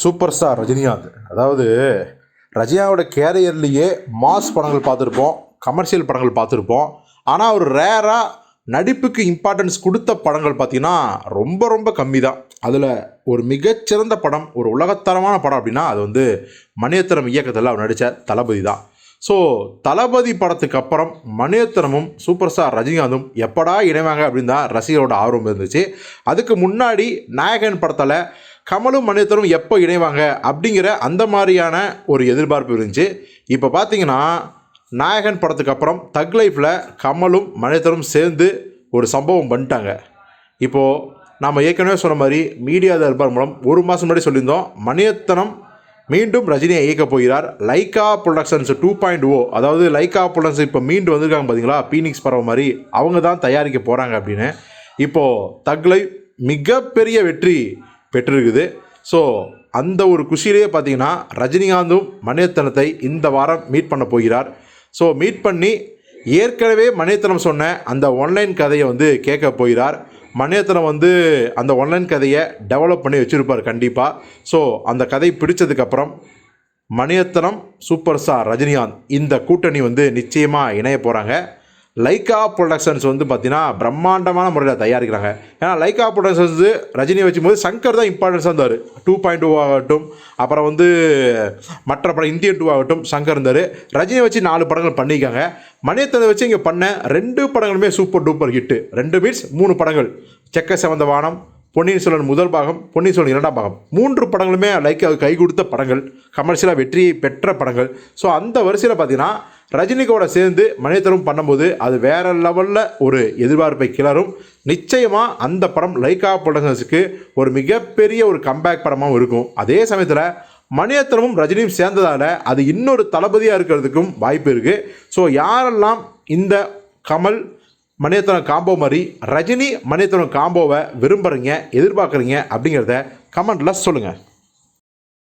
Super star Rajinikanth. அதாவது ரஜினியாவோட கேரியர்லேயே mass படங்கள் பார்த்துருப்போம் கமர்ஷியல் படங்கள் பார்த்துருப்போம். ஆனால் அவர் ரேராக நடிப்புக்கு இம்பார்ட்டன்ஸ் கொடுத்த படங்கள் பார்த்தீங்கன்னா ரொம்ப ரொம்ப கம்மி தான் அதில் ஒரு மிகச்சிறந்த படம் ஒரு உலகத்தரமான படம் அப்படின்னா அது வந்து மணியத்திரம் இயக்கத்தில் அவர் நடித்த தளபதி தான் ஸோ தளபதி படத்துக்கு அப்புறம் மணியத்திரமும் சூப்பர் ஸ்டார் ரஜினிகாந்தும் எப்படா இணைவாங்க அப்படின்னு தான் ரசிகரோட ஆர்வம் இருந்துச்சு. அதுக்கு முன்னாடி நாயகன் படத்தில் கமலும் மனிதரும் எப்போ இணைவாங்க அப்படிங்கிற அந்த மாதிரியான ஒரு எதிர்பார்ப்பு இருந்துச்சு. இப்போ பார்த்தீங்கன்னா நாயகன் படத்துக்கு அப்புறம் தக் லைஃப்பில் கமலும் மனிதரும் சேர்ந்து ஒரு சம்பவம் பண்ணிட்டாங்க. இப்போது நாம் ஏற்கனவே சொன்ன மாதிரி மீடியா தர்பார் மூலம் ஒரு மாதம் முன்னாடி சொல்லியிருந்தோம் மணியத்தனம் மீண்டும் ரஜினியை இயக்கப் போகிறார். Lyca productions two point O அதாவது லைக்கா ப்ரொடக்ஷன்ஸ் இப்போ மீண்டும் வந்திருக்காங்க பார்த்தீங்களா பீனிக்ஸ் பறவை மாதிரி அவங்க தான் தயாரிக்க போகிறாங்க அப்படின்னு. இப்போது தக்லை மிகப்பெரிய வெற்றி பெற்றிருக்குது. ஸோ அந்த ஒரு குஷியிலேயே பார்த்தீங்கன்னா ரஜினிகாந்தும் மணியத்தனத்தை இந்த வாரம் மீட் பண்ண போகிறார். ஸோ மீட் பண்ணி ஏற்கனவே மணியத்தனம் சொன்ன அந்த ஒன்லைன் கதையை வந்து கேட்க போகிறார். மணியத்தனம் வந்து அந்த ஒன்லைன் கதையை டெவலப் பண்ணி வச்சுருப்பார் கண்டிப்பாக ஸோ அந்த கதை பிடிச்சதுக்கப்புறம் மணியத்தனம் சூப்பர் ஸ்டார் ரஜினிகாந்த் இந்த கூட்டணி வந்து நிச்சயமாக இணைய போகிறாங்க லைக்கா ப்ரொடக்ஷன்ஸ் வந்து பார்த்தீங்கன்னா பிரம்மாண்டமான முறையில் தயாரிக்கிறாங்க. ஏன்னா லைக்கா ப்ரொடக்ஷன்ஸ் வந்து ரஜினியை வச்சும்போது சங்கர் தான் இம்பார்ட்டன்ஸாக இருந்தார். டூ பாயிண்ட் டூ ஆகட்டும் அப்புறம் வந்து மற்ற படம் இந்தியன் டூ ஆகட்டும் சங்கர் இருந்தார். ரஜினியை வச்சு நாலு படங்கள் பண்ணியிருக்காங்க. மணியத்தனை வச்சு இங்கே பண்ண ரெண்டு படங்களுமே சூப்பர் டூப்பர் ஹிட்டு ரெண்டு மீன்ஸ் மூணு படங்கள். செக்க செவந்த வானம் பொன்னியின் செல்வன் முதல் பாகம் பொன்னியின் செல்வன் இரண்டாம் பாகம். மூன்று படங்களுமே லைக் கை கொடுத்த படங்கள். கமர்ஷியலாக வெற்றியை பெற்ற படங்கள். ஸோ அந்த வரிசையில் பார்த்தீங்கன்னா ரஜினிகோட சேர்ந்து மனிதரும் பண்ணும்போது அது வேற லெவலில் ஒரு எதிர்பார்ப்பை கிளறும். நிச்சயமாக அந்த படம் லைக்கா ப்ரொடக்ஷன்ஸுக்கு ஒரு மிகப்பெரிய ஒரு கம்பேக் படமாகவும் இருக்கும். அதே சமயத்தில் மணியத்தனமும் ரஜினியும் சேர்ந்ததால் அது இன்னொரு தளபதியாக இருக்கிறதுக்கும் வாய்ப்பு இருக்குது ஸோ யாரெல்லாம் இந்த கமல் மணியத்தனம் காம்போ மாதிரி ரஜினி மணியத்தனம் காம்போவை விரும்புகிறீங்க எதிர்பார்க்குறீங்க அப்படிங்கிறத கமெண்ட்டில் சொல்லுங்கள்